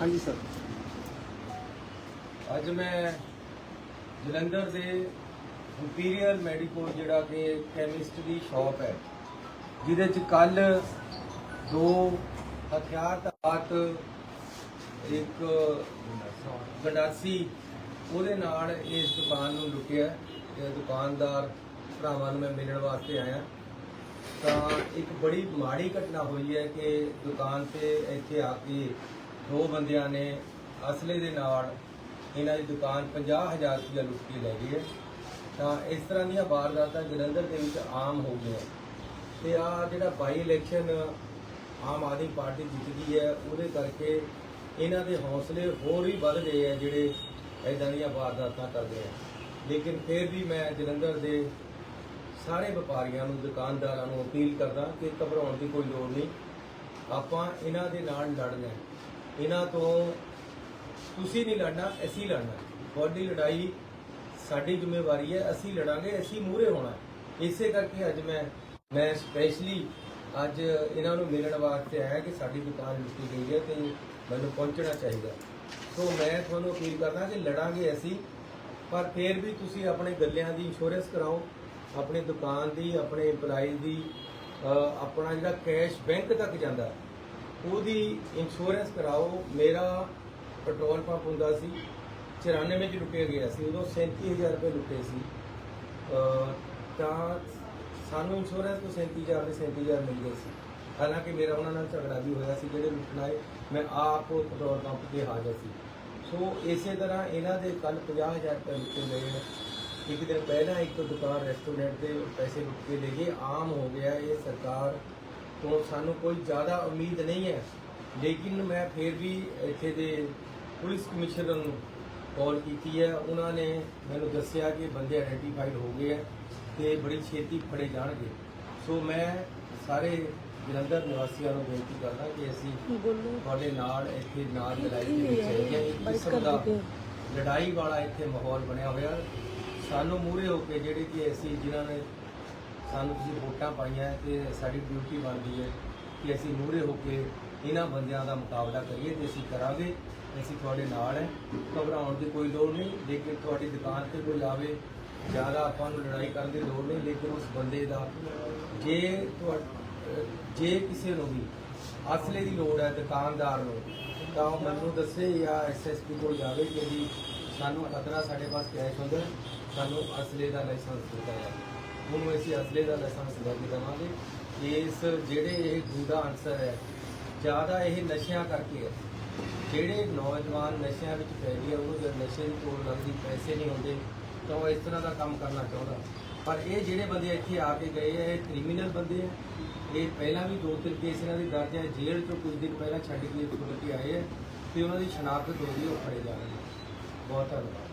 ਹਾਂਜੀ, ਸਰ। ਅੱਜ ਮੈਂ ਜਲੰਧਰ ਦੇ ਇੰਪੀਰੀਅਲ ਮੈਡੀਕਲ ਜਿਹੜਾ ਕਿ ਕੈਮਿਸਟਰੀ ਸ਼ਾਪ ਹੈ, ਜਿਹਦੇ ਚ ਕੱਲ ਦੋ ਹਥਿਆਰਤਾਤ ਇੱਕ ਗੰਡਾਸੀ, ਉਹਦੇ ਨਾਲ ਇਸ ਦੁਕਾਨ ਨੂੰ ਲੁੱਟਿਆ ਤੇ ਦੁਕਾਨਦਾਰ ਭਰਾਵਾਂ ਨੂੰ ਮੈਂ ਮਿਲਣ ਵਾਸਤੇ ਆਇਆ। ਤਾਂ ਇੱਕ ਬੜੀ ਮਾੜੀ ਘਟਨਾ ਹੋਈ ਹੈ ਕਿ ਦੁਕਾਨ ਤੇ ਇੱਥੇ ਆ ਕੇ ਦੋ ਬੰਦਿਆਂ ਨੇ ਅਸਲੇ ਦੇ ਨਾਲ ਇਹਨਾਂ ਦੀ ਦੁਕਾਨ 50000 ਰੁਪਇਆ ਲੁੱਟ ਕੇ ਲੈ ਗਈ ਹੈ। ਤਾਂ ਇਸ ਤਰ੍ਹਾਂ ਦੀਆਂ ਵਾਰਦਾਤਾਂ ਜਲੰਧਰ ਦੇ ਵਿੱਚ ਆਮ ਹੋ ਗਈਆਂ। ਤੇ ਆ ਜਿਹੜਾ ਬਾਈ ਇਲੈਕਸ਼ਨ ਆਮ ਆਦਮੀ ਪਾਰਟੀ ਜਿੱਤ ਗਈ ਹੈ, ਉਹਦੇ ਕਰਕੇ ਇਹਨਾਂ ਦੇ ਹੌਸਲੇ ਹੋਰ ਵੀ ਵੱਧ ਗਏ ਆ ਜਿਹੜੇ ਇਦਾਂ ਦੀਆਂ ਵਾਰਦਾਤਾਂ ਕਰਦੇ ਆ ਲੇਕਿਨ ਫਿਰ ਵੀ ਮੈਂ ਜਲੰਧਰ ਦੇ ਸਾਰੇ ਵਪਾਰੀਆਂ ਨੂੰ, ਦੁਕਾਨਦਾਰਾਂ ਨੂੰ ਅਪੀਲ ਕਰਦਾ ਕਿ ਘਬਰਾਉਣ ਦੀ ਕੋਈ ਲੋੜ ਨਹੀਂ। ਆਪਾਂ ਇਹਨਾਂ ਦੇ ਨਾਲ ਲੜਨਾ ਹੈ। ਇਹਨਾਂ ਤੋਂ ਤੁਸੀਂ ਨਹੀਂ ਲੜਨਾ, ਅਸੀਂ ਲੜਨਾ। ਤੁਹਾਡੀ ਲੜਾਈ ਸਾਡੀ ਜ਼ਿੰਮੇਵਾਰੀ ਹੈ, ਅਸੀਂ ਲੜਾਂਗੇ, ਅਸੀਂ ਮੂਹਰੇ ਹੋਣਾ। ਹੈ। ਇਸੇ ਕਰਕੇ ਅੱਜ ਮੈਂ ਮੈਂ ਸਪੈਸ਼ਲੀ ਅੱਜ ਇਹਨਾਂ ਨੂੰ ਮਿਲਣ ਵਾਸਤੇ ਆਇਆ ਕਿ ਸਾਡੀ ਦੁਕਾਨ ਲੁੱਟੀ ਗਈ ਹੈ ਤੇ ਮੈਨੂੰ ਪਹੁੰਚਣਾ ਚਾਹੀਦਾ। ਸੋ ਮੈਂ ਤੁਹਾਨੂੰ ਅਪੀਲ ਕਰਦਾ ਕਿ ਲੜਾਂਗੇ ਅਸੀਂ, ਪਰ ਫਿਰ ਵੀ ਤੁਸੀਂ ਆਪਣੇ ਗੱਲਿਆਂ ਦੀ ਇੰਸ਼ੋਰੈਂਸ ਕਰਾਓ, ਆਪਣੀ ਦੁਕਾਨ ਦੀ, ਆਪਣੇ EMPLOYEE ਦੀ ਆਪਣਾ ਜਿਹੜਾ ਕੈਸ਼ ਬੈਂਕ ਤੱਕ ਜਾਂਦਾ। ਉਹਦੀ ਇੰਸ਼ੋਰੈਂਸ ਕਰਾਓ, ਮੇਰਾ ਪੈਟਰੋਲ ਪੰਪ ਹੁੰਦਾ ਸੀ 94 ਚ ਲੁੱਟਿਆ ਗਿਆ ਸੀ, ਉਦੋਂ 37000 ਰੁਪਏ ਲੁੱਟੇ ਸੀ। ਤਾਂ ਸਾਨੂੰ ਇੰਸ਼ੋਰੈਂਸ ਤੋਂ 37000 ਦੇ 37000 ਮਿਲ ਗਏ ਸੀ। ਹਾਲਾਂਕਿ ਮੇਰਾ ਉਹਨਾਂ ਨਾਲ ਝਗੜਾ ਵੀ ਹੋਇਆ ਸੀ, ਜਿਹੜੇ ਲੁੱਟਣ ਆਏ, ਮੈਂ ਆਪ ਪੈਟਰੋਲ ਪੰਪ ਤੇ ਹਾਜ਼ਰ ਸੀ। ਸੋ ਇਸੇ ਤਰ੍ਹਾਂ ਇਹਨਾਂ ਦੇ ਕੱਲ 50000 ਰੁਪਏ ਲੁੱਟੇ ਗਏ ਨੇ। ਇੱਕ ਦਿਨ ਪਹਿਲਾਂ ਇੱਕ ਦੁਕਾਨ ਰੈਸਟੋਰੈਂਟ ਦੇ ਪੈਸੇ ਲੁੱਟ ਕੇ ਲੈ ਗਏ, ਆਮ ਹੋ ਗਿਆ ਇਹ ਸਰਕਾਰ ਤੋਂ ਸਾਨੂੰ ਕੋਈ ਜ਼ਿਆਦਾ ਉਮੀਦ ਨਹੀਂ ਹੈ। ਲੇਕਿਨ ਮੈਂ ਫਿਰ ਵੀ ਇੱਥੇ ਦੇ ਪੁਲਿਸ ਕਮਿਸ਼ਨਰ ਨੂੰ ਕਾਲ ਕੀਤੀ ਹੈ। ਉਹਨਾਂ ਨੇ ਮੈਨੂੰ ਦੱਸਿਆ ਕਿ ਬੰਦੇ ਆਇਡੈਂਟੀਫਾਈਡ ਹੋ ਗਏ ਹੈ ਤੇ ਬੜੀ ਛੇਤੀ ਫੜੇ ਜਾਣਗੇ। ਸੋ ਮੈਂ ਸਾਰੇ ਜਲੰਧਰ ਨਿਵਾਸੀਆਂ ਨੂੰ ਬੇਨਤੀ ਕਰਦਾ ਕਿ ਅਸੀਂ ਤੁਹਾਡੇ ਨਾਲ ਇੱਥੇ ਨਾਲ ਲੜਾਈ ਦੇ ਵਿੱਚ ਹੈਗੇ ਇੱਕ ਕਿਸਮ ਦਾ ਲੜਾਈ ਵਾਲਾ ਇੱਥੇ ਮਾਹੌਲ ਬਣਿਆ ਹੋਇਆ। ਸਾਨੂੰ ਮੂਹਰੇ ਹੋ ਕੇ ਜਿਹੜੀ ਕਿ ਅਸੀਂ ਜਿਨ੍ਹਾਂ ਨੇ ਸਾਨੂੰ ਤੁਸੀਂ ਵੋਟਾਂ ਪਾਈਆਂ ਤੇ ਸਾਡੀ ਡਿਊਟੀ ਬਣਦੀ ਹੈ ਕਿ ਅਸੀਂ ਮੂਹਰੇ ਹੋ ਕੇ ਇਹਨਾਂ ਬੰਦਿਆਂ ਦਾ ਮੁਕਾਬਲਾ ਕਰੀਏ ਤੇ ਅਸੀਂ ਕਰਾਂਗੇ, ਅਸੀਂ ਤੁਹਾਡੇ ਨਾਲ ਹੈ। ਘਬਰਾਉਣ ਦੀ ਕੋਈ ਲੋੜ ਨਹੀਂ, ਲੇਕਿਨ ਤੁਹਾਡੀ ਦੁਕਾਨ ਤੇ ਕੋਈ ਆਵੇ, ਜ਼ਿਆਦਾ ਆਪਾਂ ਨੂੰ ਲੜਾਈ ਕਰਨ ਦੀ ਲੋੜ ਨਹੀਂ, ਲੇਕਿਨ ਉਸ ਬੰਦੇ ਦਾ ਜੇ ਤੁਹਾ- ਜੇ ਕਿਸੇ ਨੂੰ ਵੀ ਅਸਲੇ ਦੀ ਲੋੜ ਹੈ, ਦੁਕਾਨਦਾਰ ਨੂੰ, ਤਾਂ ਉਹ ਮੈਨੂੰ ਦੱਸੇ ਜਾਂ ਐਸਐਸਪੀ ਕੋਲ ਜਾਵੇ ਕਿ ਜੀ ਸਾਨੂੰ ਖਤਰਾ ਸਾਡੇ ਪਾਸ ਕੈਸ਼ ਹੁੰਦਾ, ਸਾਨੂੰ ਅਸਲੇ ਦਾ ਲਾਇਸੈਂਸ ਦਿੱਤਾ ਜਾਵੇ। ਉਹਨੂੰ ਅਸੀਂ ਅਸਲੇ ਦਾ ਲਾਇਸੈਂਸ ਲੈ ਦੇਵਾਂਗੇ ਇਸ ਜਿਹੜੇ ਇਹ ਗੁੰਡਾ ਅਨਸਰ ਹੈ, ਜ਼ਿਆਦਾ ਇਹ ਨਸ਼ਿਆਂ ਕਰਕੇ ਹੈ। ਜਿਹੜੇ ਨੌਜਵਾਨ ਨਸ਼ਿਆਂ ਵਿੱਚ ਪੈ ਗਏ ਉਹਨੂੰ ਜਦ ਨਸ਼ੇ ਦੀ ਤੋੜ ਲੱਗਦੀ, ਪੈਸੇ ਨਹੀਂ ਹੁੰਦੇ, ਤਾਂ ਉਹ ਇਸ ਤਰ੍ਹਾਂ ਦਾ ਕੰਮ ਕਰਨਾ ਚਾਹੁੰਦਾ। ਪਰ ਇਹ ਜਿਹੜੇ ਬੰਦੇ ਇੱਥੇ ਆ ਕੇ ਗਏ ਆ, ਇਹ ਕ੍ਰਿਮੀਨਲ ਬੰਦੇ ਆ। ਇਹ ਪਹਿਲਾਂ ਵੀ ਦੋ ਤਿੰਨ ਕੇਸ ਇਹਨਾਂ ਦੀ ਦਰਜ ਹੈ ਜੇਲ੍ਹ ਤੋਂ ਕੁਝ ਦਿਨ ਪਹਿਲਾਂ ਛੱਡ ਕੇ ਛੁੱਟ ਕੇ ਆਏ ਆ, ਤੇ ਉਹਨਾਂ ਦੀ ਸ਼ਨਾਖਤ ਹੋ ਗਈ, ਉਹ ਫੜੇ ਜਾ ਰਹੇ ਬਹੁਤ ਧੰਨਵਾਦ।